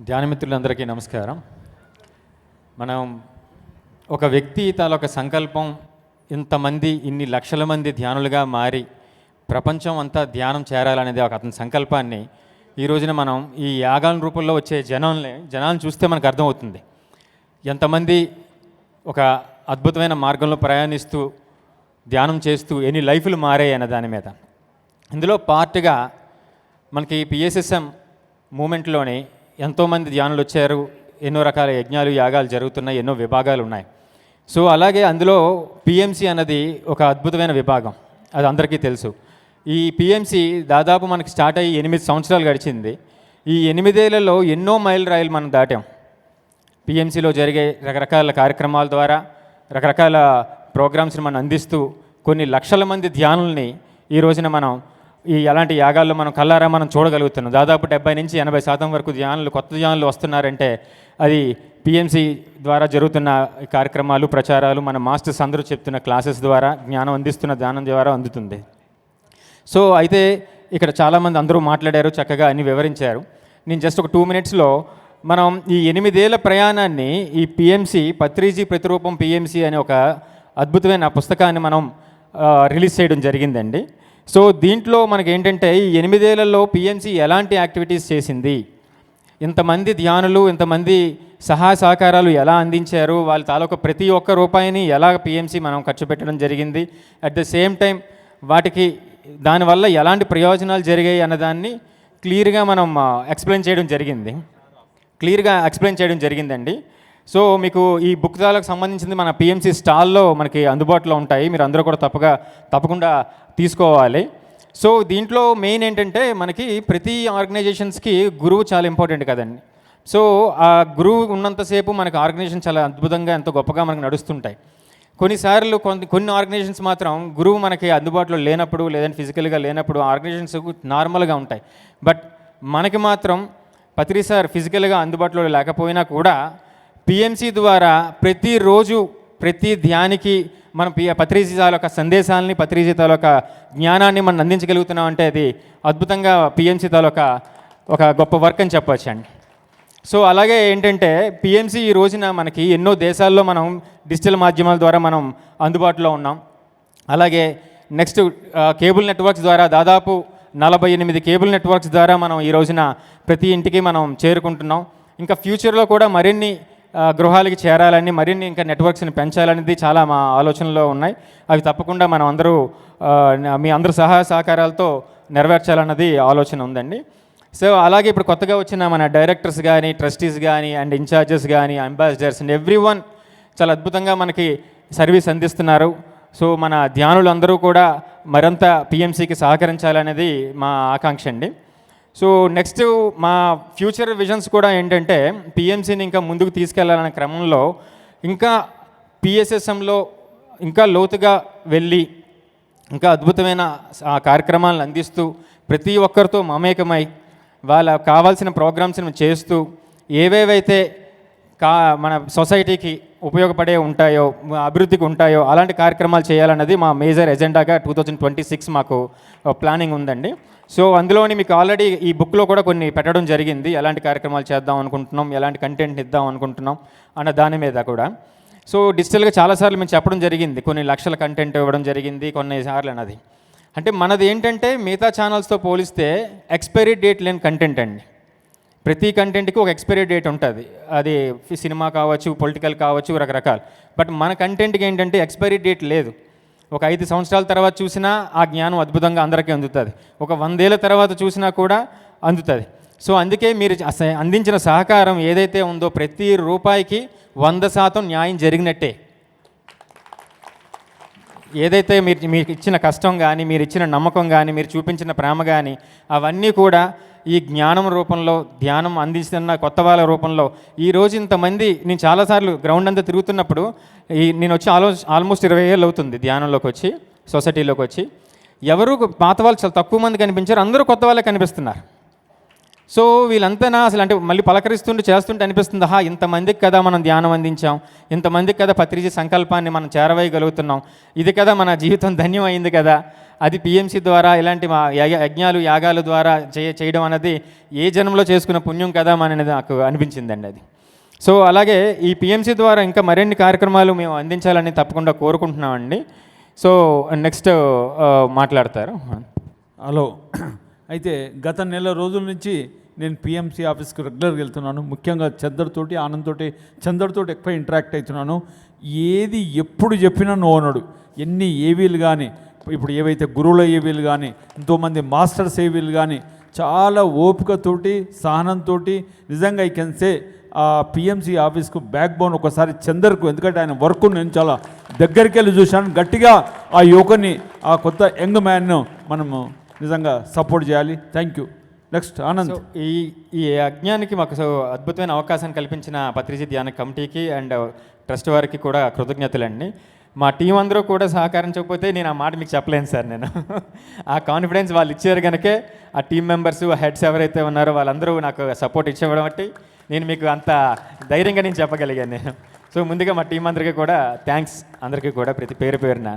ధ్యానమిత్రులందరికీ నమస్కారం. మనం ఒక వ్యక్తి తాలొక సంకల్పం ఇంతమంది ఇన్ని లక్షల మంది ధ్యానులుగా మారి ప్రపంచం అంతా ధ్యానం చేరాలనేది ఒక అతని సంకల్పాన్ని ఈ రోజున మనం ఈ యాగాల రూపంలో వచ్చే జనాల్ని జనాలను చూస్తే మనకు అర్థమవుతుంది. ఎంతమంది ఒక అద్భుతమైన మార్గంలో ప్రయాణిస్తూ ధ్యానం చేస్తూ ఎన్ని లైఫ్లు మారాయి అన్న దాని మీద. ఇందులో పార్ట్గా మనకి పిఎస్ఎస్ఎం మూమెంట్లోని ఎంతోమంది ధ్యానులు వచ్చారు ఎన్నో రకాల యజ్ఞాలు యాగాలు జరుగుతున్నాయి ఎన్నో విభాగాలు ఉన్నాయి. సో అలాగే అందులో పిఎంసి అన్నది ఒక అద్భుతమైన విభాగం. అది అందరికీ తెలుసు. ఈ పిఎంసి దాదాపు మనకి స్టార్ట్ అయ్యి ఎనిమిది సంవత్సరాలు గడిచింది. ఈ ఎనిమిదేళ్ళలో ఎన్నో మైల్ రాయిలు మనం దాటాం. పిఎంసిలో జరిగే రకరకాల కార్యక్రమాల ద్వారా రకరకాల ప్రోగ్రామ్స్ని మనం అందిస్తూ కొన్ని లక్షల మంది ధ్యానుల్ని ఈ రోజున మనం ఈ అలాంటి యాగాల్లో మనం కల్లారా మనం చూడగలుగుతున్నాం. దాదాపు డెబ్బై నుంచి ఎనభై శాతం వరకు ధ్యానులు కొత్త ధ్యానులు వస్తున్నారంటే అది పిఎంసి ద్వారా జరుగుతున్న కార్యక్రమాలు ప్రచారాలు మన మాస్టర్స్ అందరూ చెప్తున్న క్లాసెస్ ద్వారా జ్ఞానం అందిస్తున్న ధ్యానం ద్వారా అందుతుంది. సో అయితే ఇక్కడ చాలామంది అందరూ మాట్లాడారు చక్కగా అన్ని వివరించారు. నేను జస్ట్ ఒక టూ మినిట్స్లో మనం ఈ ఎనిమిదేళ్ళ ప్రయాణాన్ని ఈ పిఎంసి పత్రిజీ ప్రతిరూపం పిఎంసి అనే ఒక అద్భుతమైన పుస్తకాన్ని మనం రిలీజ్ చేయడం జరిగిందండి. సో దీంట్లో మనకి ఏంటంటే ఈ ఎనిమిదేళ్ళలో పిఎంసి ఎలాంటి యాక్టివిటీస్ చేసింది? ఇంతమంది ధ్యానులు ఇంతమంది సహాయ సహకారాలు ఎలా అందించారు? వాళ్ళ తాలూకా ప్రతి ఒక్క రూపాయిని ఎలా పిఎంసి మనం ఖర్చు పెట్టడం జరిగింది? అట్ ద సేమ్ టైం వాటికి దానివల్ల ఎలాంటి ప్రయోజనాలు జరిగాయి అన్నదాన్ని క్లియర్గా మనం ఎక్స్ప్లెయిన్ చేయడం జరిగింది. క్లియర్గా ఎక్స్ప్లెయిన్ చేయడం జరిగిందండి. సో మీకు ఈ బుక్ తాలకు సంబంధించింది మన పిఎంసి స్టాల్లో మనకి అందుబాటులో ఉంటాయి. మీరు అందరూ కూడా తప్పగా తప్పకుండా తీసుకోవాలి. సో దీంట్లో మెయిన్ ఏంటంటే మనకి ప్రతి ఆర్గనైజేషన్స్కి గురువు చాలా ఇంపార్టెంట్ కదండి. సో ఆ గురువు ఉన్నంతసేపు మనకి ఆర్గనైజేషన్ చాలా అద్భుతంగా ఎంతో గొప్పగా మనకు నడుస్తుంటాయి. కొన్నిసార్లు కొన్ని కొన్ని ఆర్గనైజేషన్స్ మాత్రం గురువు మనకి అందుబాటులో లేనప్పుడు లేదంటే ఫిజికల్గా లేనప్పుడు ఆర్గనైజేషన్స్ నార్మల్గా ఉంటాయి. బట్ మనకి మాత్రం పత్రి సార్ ఫిజికల్గా అందుబాటులో లేకపోయినా కూడా పిఎంసి ద్వారా ప్రతిరోజు ప్రతి ధ్యానికి మనం పి పత్రిజీ తాలూకా సందేశాలని పత్రిజీతాల యొక్క జ్ఞానాన్ని మనం అందించగలుగుతున్నాం అంటే అది అద్భుతంగా పిఎంసి తాలొక ఒక గొప్ప వర్క్ అని చెప్పొచ్చు అండి సో అలాగే ఏంటంటే పిఎంసి ఈ రోజున మనకి ఎన్నో దేశాల్లో మనం డిజిటల్ మాధ్యమాల ద్వారా మనం అందుబాటులో ఉన్నాం. అలాగే నెక్స్ట్ కేబుల్ నెట్వర్క్స్ ద్వారా దాదాపు నలభై ఎనిమిది కేబుల్ నెట్వర్క్స్ ద్వారా మనం ఈ రోజున ప్రతి ఇంటికి మనం చేరుకుంటున్నాం. ఇంకా ఫ్యూచర్లో కూడా మరిన్ని గృహాలకి చేరాలని మరిన్ని ఇంకా నెట్వర్క్స్ని పెంచాలనేది చాలా మా ఆలోచనలో ఉన్నాయి. అవి తప్పకుండా మనం అందరూ మీ అందరు సహాయ సహకారాలతో నెరవేర్చాలన్నది ఆలోచన ఉందండి. సో అలాగే ఇప్పుడు కొత్తగా వచ్చిన మన డైరెక్టర్స్ కానీ ట్రస్టీస్ కానీ అండ్ ఇన్ఛార్జెస్ కానీ అంబాసిడర్స్ అండ్ ఎవ్రీ వన్ చాలా అద్భుతంగా మనకి సర్వీస్ అందిస్తున్నారు. సో మన ధ్యానులు అందరూ కూడా మరింత పిఎంసికి సహకరించాలనేది మా ఆకాంక్ష అండి. సో నెక్స్ట్ మా ఫ్యూచర్ విజన్స్ కూడా ఏంటంటే పిఎంసీని ఇంకా ముందుకు తీసుకెళ్ళాలనే క్రమంలో ఇంకా పిఎస్ఎస్ఎంలో ఇంకా లోతుగా వెళ్ళి ఇంకా అద్భుతమైన కార్యక్రమాలను అందిస్తూ ప్రతి ఒక్కరితో మమేకమై వాళ్ళ కావాల్సిన ప్రోగ్రామ్స్ని చేస్తూ ఏవేవైతే కా మన సొసైటీకి ఉపయోగపడే ఉంటాయో అభివృద్ధికి ఉంటాయో అలాంటి కార్యక్రమాలు చేయాలన్నది మా మేజర్ ఎజెండాగా టూ థౌజండ్ ట్వంటీ సిక్స్ మాకు ప్లానింగ్ ఉందండి. సో అందులోని మీకు ఆల్రెడీ ఈ బుక్లో కూడా కొన్ని పెట్టడం జరిగింది. ఎలాంటి కార్యక్రమాలు చేద్దాం అనుకుంటున్నాం ఎలాంటి కంటెంట్ ఇద్దాం అనుకుంటున్నాం అన్న దాని మీద కూడా. సో డిజిటల్గా చాలాసార్లు మేము చెప్పడం జరిగింది. కొన్ని లక్షల కంటెంట్ ఇవ్వడం జరిగింది కొన్నిసార్లు అన్నది. అంటే మనది ఏంటంటే మిగతా ఛానల్స్తో పోలిస్తే ఎక్స్పైరీ డేట్ లేని కంటెంట్ అండి. ప్రతి కంటెంట్కి ఒక ఎక్స్పైరీ డేట్ ఉంటుంది. అది సినిమా కావచ్చు పొలిటికల్ కావచ్చు రకరకాలు. బట్ మన కంటెంట్కి ఏంటంటే ఎక్స్పైరీ డేట్ లేదు. ఒక ఐదు సంవత్సరాల తర్వాత చూసినా ఆ జ్ఞానం అద్భుతంగా అందరికీ అందుతుంది. ఒక వందేళ్ళ తర్వాత చూసినా కూడా అందుతుంది. సో అందుకే మీరు అందించిన సహకారం ఏదైతే ఉందో ప్రతి రూపాయికి వంద శాతం న్యాయం జరిగినట్టే. ఏదైతే మీరు మీకు ఇచ్చిన కష్టం కానీ మీరు ఇచ్చిన నమ్మకం కానీ మీరు చూపించిన ప్రేమ కానీ అవన్నీ కూడా ఈ జ్ఞానం రూపంలో ధ్యానం అందిస్తున్న కొత్త వాళ్ళ రూపంలో ఈ రోజు ఇంతమంది నేను చాలాసార్లు గ్రౌండ్ అంతా తిరుగుతున్నప్పుడు ఈ నేను వచ్చి ఆలో ఆల్మోస్ట్ ఇరవై ఏళ్ళు అవుతుంది ధ్యానంలోకి వచ్చి సొసైటీలోకి వచ్చి. ఎవరు పాత వాళ్ళు చాలా తక్కువ మంది కనిపించారు అందరూ కొత్త వాళ్ళే కనిపిస్తున్నారు. సో వీళ్ళంతా అసలు అంటే మళ్ళీ పలకరిస్తుంటే చేస్తుంటే అనిపిస్తుంది హా ఇంతమందికి కదా మనం ధ్యానం అందించాం ఇంతమందికి కదా పత్రిజీ సంకల్పాన్ని మనం చేరవేయగలుగుతున్నాం ఇది కదా మన జీవితం ధన్యం అయింది కదా. అది పిఎంసి ద్వారా ఇలాంటి మా యజ్ఞాలు యాగాల ద్వారా చేయ చేయడం అనేది ఏ జన్మలో చేసుకున్న పుణ్యం కదా అనేది నాకు అనిపించిందండి అది. సో అలాగే ఈ పిఎంసి ద్వారా ఇంకా మరిన్ని కార్యక్రమాలు మేము అందించాలని తప్పకుండా కోరుకుంటున్నామండి. సో నెక్స్ట్ మాట్లాడతారు. హలో. అయితే గత నెల రోజుల నుంచి నేను పిఎంసి ఆఫీస్కి రెగ్యులర్గా వెళ్తున్నాను. ముఖ్యంగా చందర్తోటి ఆనంద్తోటి చందర్తోటి ఎక్కువ ఇంటరాక్ట్ అవుతున్నాను. ఏది ఎప్పుడు చెప్పినా నో అనడు. ఎన్ని ఏవీలు కానీ ఇప్పుడు ఏవైతే గురువుల ఏవీలు కానీ ఎంతోమంది మాస్టర్స్ ఏవీలు కానీ చాలా ఓపికతోటి సహనంతో నిజంగా ఐ కెన్ సే ఆ పిఎంసీ ఆఫీస్కు బ్యాక్ బోన్ ఒకసారి చందర్కు ఎందుకంటే ఆయన వర్క్ నేను చాలా దగ్గరికి వెళ్ళి చూశాను. గట్టిగా ఆ యువకుని ఆ కొత్త యంగ్ మ్యాన్ను మనము నిజంగా సపోర్ట్ చేయాలి. థ్యాంక్ యూ నెక్స్ట్ ఆనంద్ ఈ ఈ యజ్ఞానికి మాకు సో అద్భుతమైన అవకాశం కల్పించిన పత్రిజీ ధ్యాన కమిటీకి అండ్ ట్రస్ట్ వారికి కూడా కృతజ్ఞతలండి. మా టీం అందరూ కూడా సహకరించకపోతే నేను ఆ మాట మీకు చెప్పలేను సార్ నేను. ఆ కాన్ఫిడెన్స్ వాళ్ళు ఇచ్చారు కనుకే ఆ టీం మెంబర్స్ హెడ్స్ ఎవరైతే ఉన్నారో వాళ్ళందరూ నాకు సపోర్ట్ ఇచ్చేవడం బట్టి నేను మీకు అంత ధైర్యంగా నేను చెప్పగలిగాను నేను. సో ముందుగా మా టీం అందరికీ కూడా థ్యాంక్స్ అందరికీ కూడా ప్రతి పేరు పేరున